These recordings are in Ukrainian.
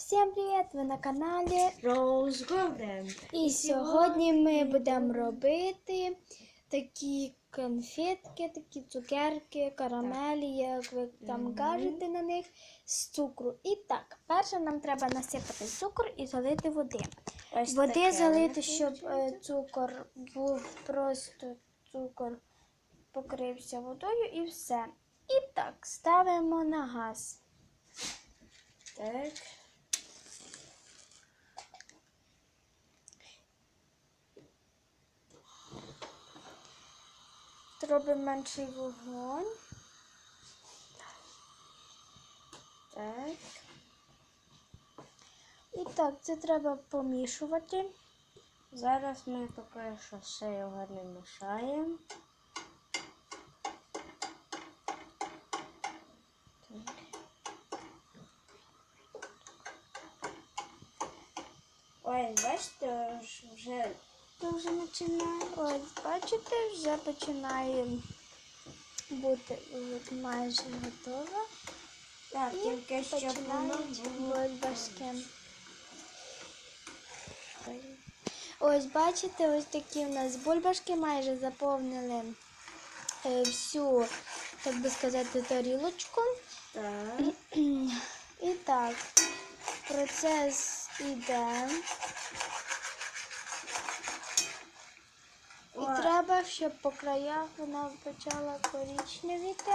Всім привіт! Ви на каналі. Rose Golden. І сьогодні ми будемо робити такі конфетки, такі цукерки, карамелі, як ви там кажете на них, з цукру. І так, перше нам треба насипати цукор і залити води. Ось Води таке залити, щоб е, цукор був просто цукор покрився водою і все. І так, ставимо на газ. Так. Робимо менший вогонь. Так. І так, це треба помішувати. Зараз ми поки що все його не мішаємо. Ой, бачите, ж вже починає. Ось, бачите, вже починає бути майже готово. Так, І тільки щоб воно було. бульбашки. Ось бачите, ось такі у нас бульбашки майже заповнили е, всю, так би сказати, тарілочку. Так. І так, процес іде. І Ой. треба, щоб по краях вона почала коричневіти.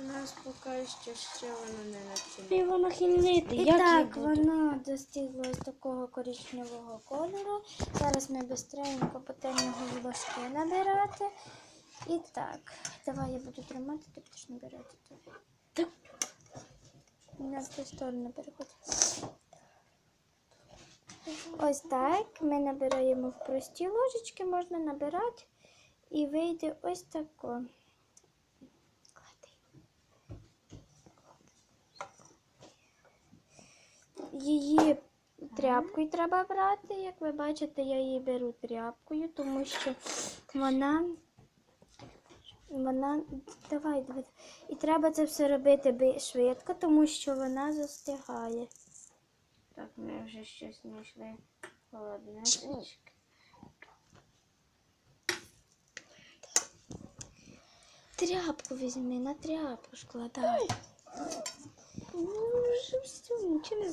У нас поки що ще воно не починає. Воно хилити. І так, воно достигло ось такого коричневого кольору. Зараз ми швидко будемо його в ложки набирати. І так, давай я буду тримати, ти будеш набирати. Так. На в ту сторону переходь. Ось так. Ми набираємо в прості ложечки, можна набирати і вийде ось тако. Її тряпкою треба брати. Як ви бачите, я її беру тряпкою, тому що вона. Вона. Давай, давай. І треба це все робити швидко, тому що вона застигає. Так, ми вже щось знайшли холодне. Тряпку візьми, на тряпку складай. Ну, вже все, нічого не